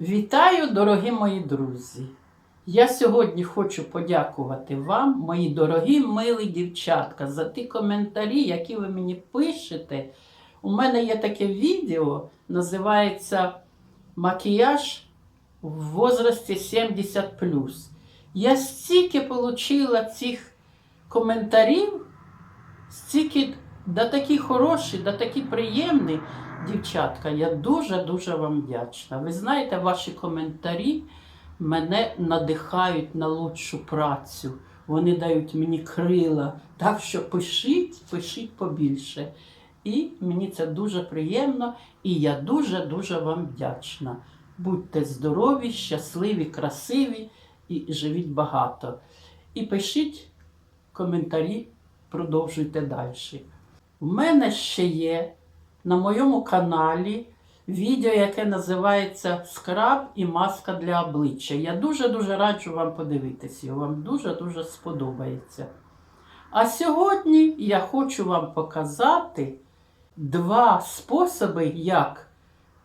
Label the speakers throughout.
Speaker 1: Вітаю, дорогі мої друзі! Я сьогодні хочу подякувати вам, мої дорогі милі дівчатка, за ті коментарі, які ви мені пишете. У мене є таке відео, називається Макіяж в возрасті 70. Я стільки отримала цих коментарів, стільки да такі хороші, да такі приємні. Дівчатка, я дуже-дуже вам вдячна. Ви знаєте, ваші коментарі мене надихають на лучшу працю. Вони дають мені крила. Так що пишіть, пишіть побільше. І мені це дуже приємно, і я дуже-дуже вам вдячна. Будьте здорові, щасливі, красиві і живіть багато. І пишіть коментарі, продовжуйте далі. У мене ще є на моєму каналі відео, яке називається Скраб і маска для обличчя. Я дуже-дуже раджу вам подивитися його. Вам дуже-дуже сподобається. А сьогодні я хочу вам показати два способи, як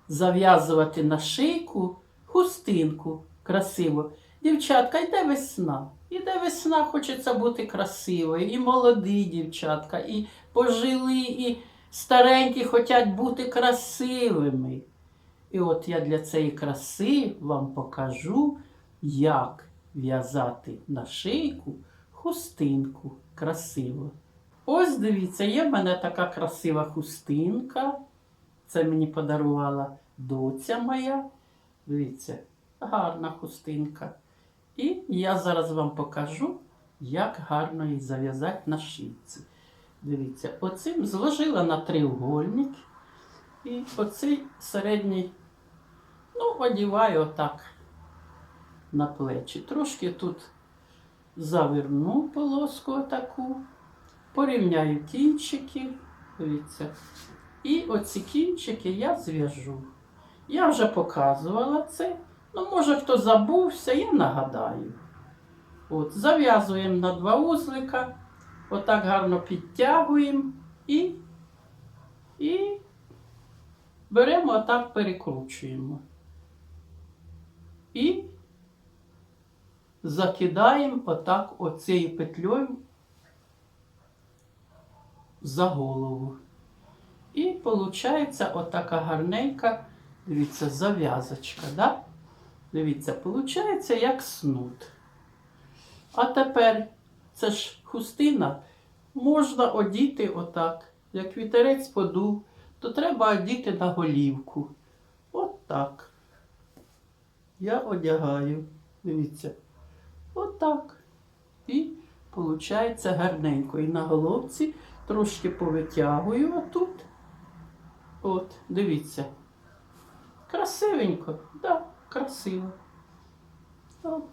Speaker 1: зав'язувати на шийку хустинку красиво. Дівчатка, йде весна. Іде весна, хочеться бути красивою. І молоді дівчатка, і пожилі, і старенькі хочуть бути красивими. І от я для цієї краси вам покажу, як в'язати на шийку хустинку красиво. Ось дивіться, є в мене така красива хустинка. Це мені подарувала доця моя. Дивіться, гарна хустинка. І я зараз вам покажу, як гарно її зав'язати на шийці. Дивіться, оцим зложила на треугольник. І оцей середній, ну, одіваю отак на плечі. Трошки тут заверну полоску отаку, порівняю кінчики. Дивіться. І оці кінчики я зв'яжу. Я вже показувала це. Ну, може, хто забувся, я нагадаю. От, зав'язуємо на два узлика, отак гарно підтягуємо і, і беремо отак перекручуємо. І закидаємо отак оцією петлею за голову. І виходить отака гарненька, дивіться, зав'язочка. Да? Дивіться, виходить як снуд. А тепер це ж хустина можна одіти отак. Як вітерець подув, то треба одіти на голівку. От так. Я одягаю. Дивіться. Отак. І виходить гарненько. І на головці трошки повитягую отут. От, дивіться. Красивенько, так, да, красиво. От.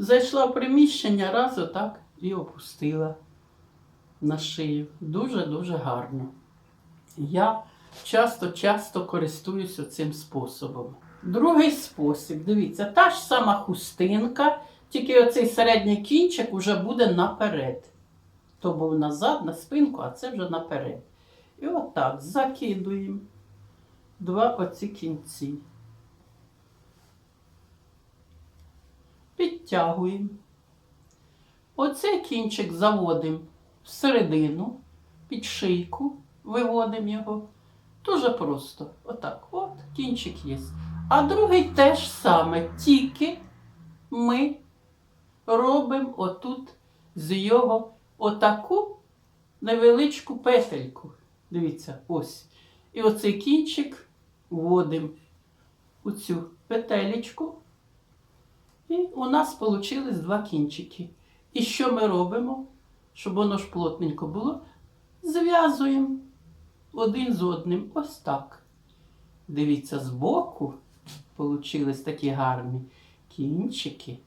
Speaker 1: Зайшла в приміщення, раз отак і опустила на шию. Дуже-дуже гарно. Я часто-часто користуюся цим способом. Другий спосіб, дивіться, та ж сама хустинка, тільки оцей середній кінчик вже буде наперед. То був назад, на спинку, а це вже наперед. І отак закидуємо два оці кінці. Підтягуємо. Оцей кінчик заводимо всередину, під шийку, виводимо його. Дуже просто. Отак. От кінчик є. А другий теж саме, тільки ми робимо отут з його отаку невеличку петельку. Дивіться, ось. І оцей кінчик вводимо у цю петелечку. І у нас вийшли два кінчики. І що ми робимо? Щоб воно ж плотненько було, зв'язуємо один з одним. Ось так. Дивіться, збоку вийшли такі гарні кінчики.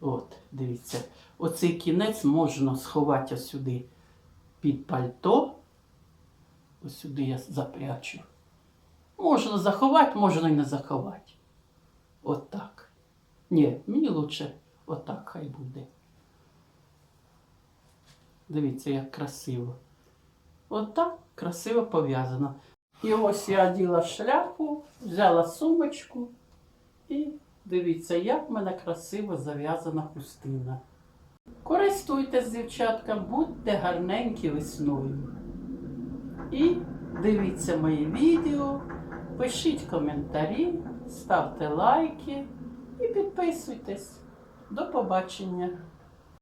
Speaker 1: От, дивіться, оцей кінець можна сховати ось сюди під пальто. Ось сюди я запрячу. Можна заховати, можна і не заховати. От так. Ні, мені лучше отак хай буде. Дивіться, як красиво. Отак красиво пов'язано. І ось я оділа шляпу, взяла сумочку І дивіться, як в мене красиво зав'язана хустина. Користуйтесь, дівчатка, будьте гарненькі весною. І дивіться мої відео, пишіть коментарі, ставте лайки і підписуйтесь. До побачення!